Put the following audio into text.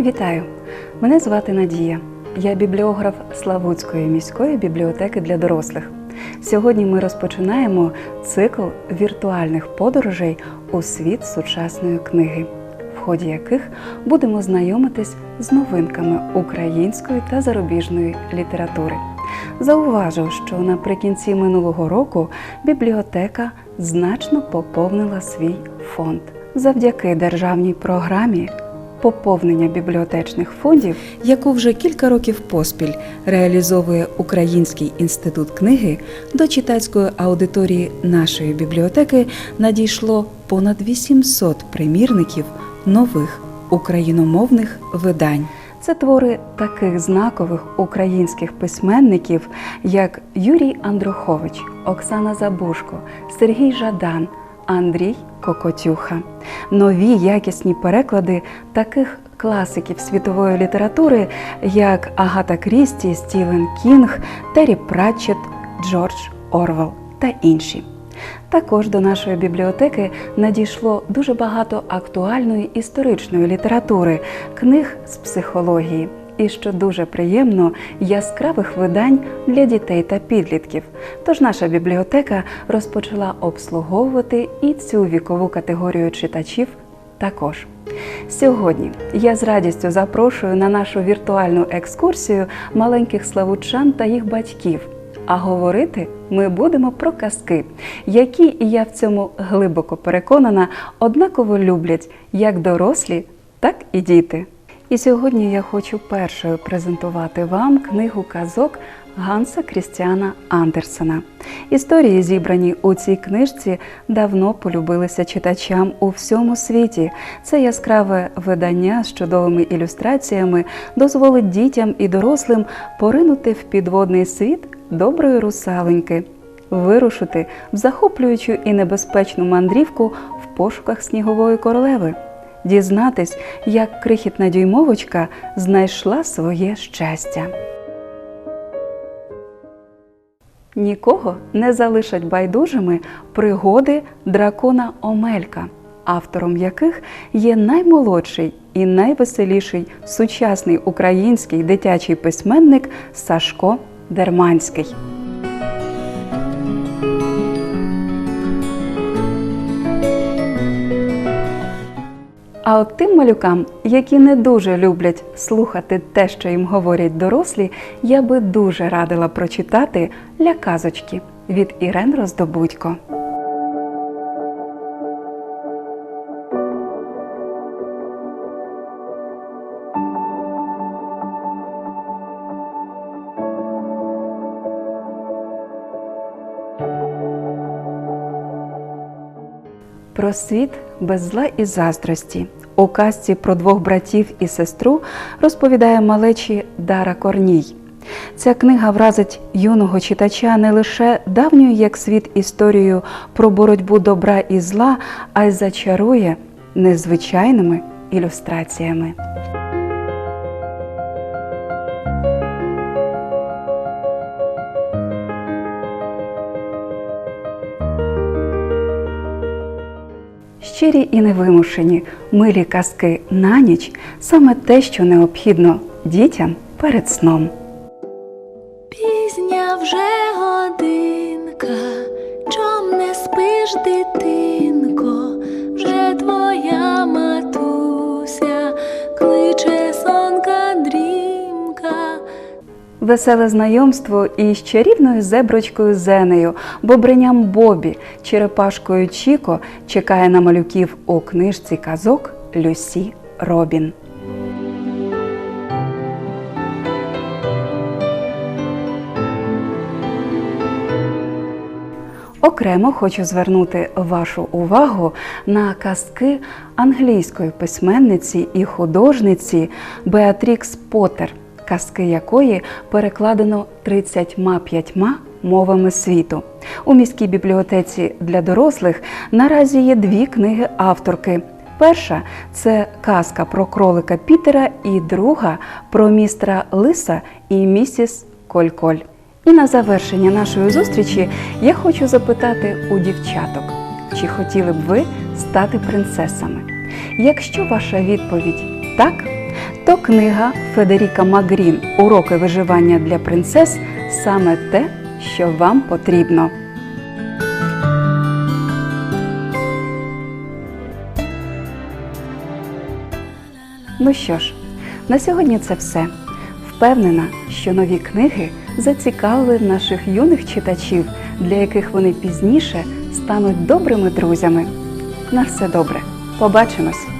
Вітаю! Мене звати Надія. Я бібліограф Славутської міської бібліотеки для дорослих. Сьогодні ми розпочинаємо цикл віртуальних подорожей у світ сучасної книги, в ході яких будемо знайомитись з новинками української та зарубіжної літератури. Зауважу, що наприкінці минулого року бібліотека значно поповнила свій фонд завдяки державній програмі поповнення бібліотечних фондів, яку вже кілька років поспіль реалізовує Український інститут книги, до читацької аудиторії нашої бібліотеки надійшло понад 800 примірників нових україномовних видань. Це твори таких знакових українських письменників, як Юрій Андрухович, Оксана Забушко, Сергій Жадан, Андрій Кокотюха. Нові якісні переклади таких класиків світової літератури, як Агата Крісті, Стівен Кінг, Террі Пратчет, Джордж Орвел та інші. Також до нашої бібліотеки надійшло дуже багато актуальної історичної літератури, книг з психології. І що дуже приємно, яскравих видань для дітей та підлітків. Тож наша бібліотека розпочала обслуговувати і цю вікову категорію читачів також. Сьогодні я з радістю запрошую на нашу віртуальну екскурсію маленьких славучан та їх батьків. А говорити ми будемо про казки, які і я в цьому глибоко переконана, однаково люблять як дорослі, так і діти. І сьогодні я хочу першою презентувати вам книгу казок Ганса Крістіана Андерсена. Історії, зібрані у цій книжці, давно полюбилися читачам у всьому світі. Це яскраве видання з чудовими ілюстраціями дозволить дітям і дорослим поринути в підводний світ доброї русаленьки, вирушити в захоплюючу і небезпечну мандрівку в пошуках снігової королеви дізнатись, як крихітна дюймовочка знайшла своє щастя. Нікого не залишать байдужими пригоди дракона Омелька, автором яких є наймолодший і найвеселіший сучасний український дитячий письменник Сашко Дерманський. А от тим малюкам, які не дуже люблять слухати те, що їм говорять дорослі, я би дуже радила прочитати Ля казочки від Ірен Роздобудько. Про світ без зла і заздрості у казці про двох братів і сестру розповідає малечі Дара Корній. Ця книга вразить юного читача не лише давньою як світ історією про боротьбу добра і зла, а й зачарує незвичайними ілюстраціями. Щирі і невимушені, милі казки на ніч саме те, що необхідно дітям перед сном. Пізня вже годинка, чом не спиш, дитинко, вже твоя Веселе знайомство із чарівною зеброчкою Зенею, бобриням Бобі, черепашкою Чіко чекає на малюків у книжці казок Люсі Робін. Окремо хочу звернути вашу увагу на казки англійської письменниці і художниці Беатрікс Поттер, казки якої перекладено 35 мовами світу. У міській бібліотеці для дорослих наразі є дві книги авторки. Перша це казка про кролика Пітера, і друга про містера Лиса і місіс Коль-Коль. І на завершення нашої зустрічі я хочу запитати у дівчаток, чи хотіли б ви стати принцесами? Якщо ваша відповідь так, то книга Федеріка Магрін Уроки виживання для принцес саме те, що вам потрібно. Ну що ж, на сьогодні це все. Впевнена, що нові книги зацікавили наших юних читачів, для яких вони пізніше стануть добрими друзями. На все добре. Побачимось!